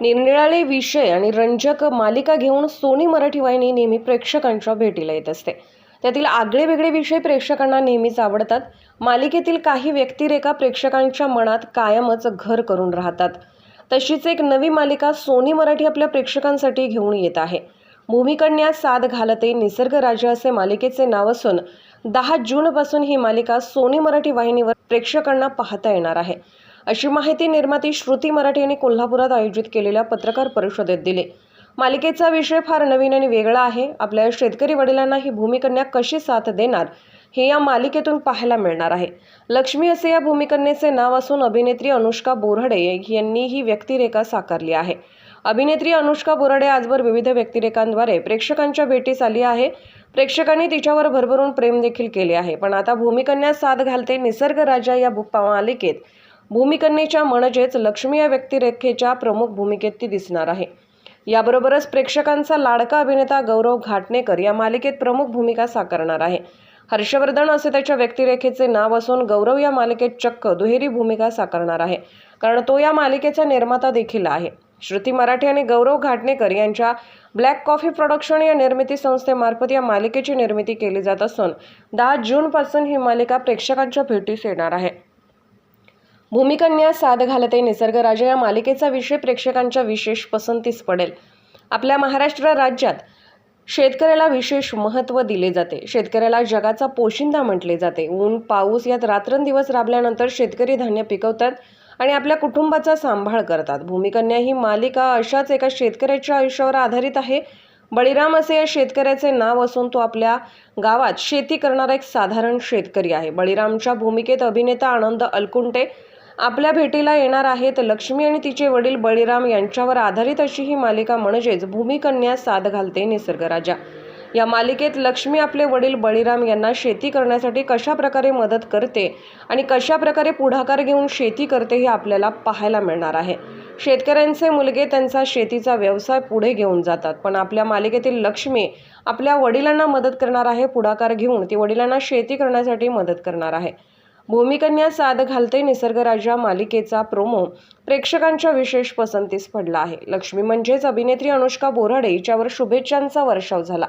निरनिराळे विषय आणि रंजक मालिका घेऊन सोनी मराठी वाहिनी नेहमी प्रेक्षकांच्या भेटीला येत असते. त्यातील आगळे वेगळे विषय प्रेक्षकांना नेहमीच आवडतात. मालिकेतील काही व्यक्तिरेखा प्रेक्षकांच्या मनात कायमच घर करून राहतात. तशीच एक नवी मालिका सोनी मराठी आपल्या प्रेक्षकांसाठी घेऊन येत आहे. भूमिकन्या साथ घालते निसर्ग राजा असे मालिकेचे नाव असून दहा जूनपासून ही मालिका सोनी मराठी वाहिनीवर प्रेक्षकांना पाहता येणार आहे. अशी माहिती निर्माती श्रुती मराठी यांनी कोल्हापुरात आयोजित केलेल्या पत्रकार परिषदेत दिली. मालिकेचा विषय फार नवीन आणि वेगळा आहे. आपल्या शेतकरी वडिलांना ही भूमिकन्या कशी साथ देणार हे या मालिकेतून पाहायला मिळणार आहे. लक्ष्मी असे या भूमिकन्येचे नाव असून अभिनेत्री अनुष्का बोराडे यांनी ही व्यक्तिरेखा साकारली आहे. अभिनेत्री अनुष्का बोराडे आजवर विविध व्यक्तिरेखांद्वारे प्रेक्षकांच्या भेटीस आली आहे. प्रेक्षकांनी तिच्यावर भरभरून प्रेम देखील केले आहे. पण आता भूमिकन्या साथ घालते निसर्ग राजा या भू- मालिकेत. भूमिकन्येच्या म्हणजेच लक्ष्मी या व्यक्तिरेखेच्या प्रमुख भूमिकेत ती दिसणार आहे. याबरोबरच प्रेक्षकांचा लाडका अभिनेता गौरव घाटणेकर या मालिकेत प्रमुख भूमिका साकारणार आहे. हर्षवर्धन असे त्याच्या व्यक्तिरेखेचे नाव असून गौरव या मालिकेत चक्क दुहेरी भूमिका साकारणार आहे. कारण तो या मालिकेचा निर्माता देखील आहे. श्रुती मराठी आणि गौरव घाटणेकर यांच्या ब्लॅक कॉफी प्रोडक्शन या निर्मिती संस्थेमार्फत या मालिकेची निर्मिती केली जात असून दहा जूनपासून ही मालिका प्रेक्षकांच्या भेटीस येणार आहे. भूमिकन्या साध घालते निसर्गराजा या मालिकेचा विषय प्रेक्षकांच्या विशेष पसंतीस पडेल. आपल्या महाराष्ट्र राज्यात शेतकऱ्याला विशेष महत्त्व दिले जाते. शेतकऱ्याला जगाचा पोशिंदा म्हटले जाते. ऊन पाऊस यात रात्रंदिवस राबल्यानंतर शेतकरी धान्य पिकवतात आणि आपल्या कुटुंबाचा सांभाळ करतात. भूमिकन्या ही मालिका अशाच एका शेतकऱ्याच्या आयुष्यावर आधारित आहे. बळीराम असे या शेतकऱ्याचे नाव असून तो आपल्या गावात शेती करणारा एक साधारण शेतकरी आहे. बळीरामच्या भूमिकेत अभिनेता आनंद अलकुंटे आपल्या भेटीला येणार आहेत लक्ष्मी आणि तिचे वडील बळीराम यांच्यावर आधारित अशी ही मालिका म्हणजेच भूमिकन्या साथ घालते निसर्ग राजा. या मालिकेत लक्ष्मी आपले वडील बळीराम यांना शेती करण्यासाठी कशा प्रकारे मदत करते आणि कशा प्रकारे पुढाकार घेऊन शेती करते हे आपल्याला पाहायला मिळणार आहे. शेतकऱ्यांचे मुलगे त्यांचा शेतीचा व्यवसाय पुढे घेऊन जातात. पण आपल्या मालिकेतील लक्ष्मी आपल्या वडिलांना मदत करणार आहे पुढाकार घेऊन ती वडिलांना शेती करण्यासाठी मदत करणार आहे. भूमिकन्या साथ घालते निसर्ग राजा मालिकेचा प्रोमो प्रेक्षकांच्या विशेष पसंतीस पडला आहे. लक्ष्मी म्हणजेच अभिनेत्री अनुष्का बोराडे हिच्यावर शुभेच्छांचा वर्षाव झाला.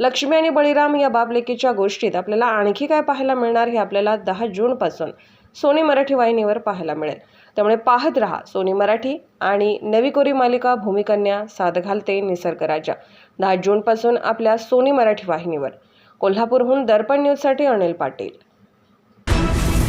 लक्ष्मी आणि बळीराम या बापलेकीच्या गोष्टीत आपल्याला आणखी काय पाहायला मिळणार हे आपल्याला दहा जूनपासून सोनी मराठी वाहिनीवर पाहायला मिळेल. त्यामुळे पाहत रहा सोनी मराठी आणि नवी कोरी मालिका भूमिकन्या साध घालते निसर्ग राजा दहा जूनपासून आपल्या सोनी मराठी वाहिनीवर. कोल्हापूरहून दर्पण न्यूजसाठी अनिल पाटील.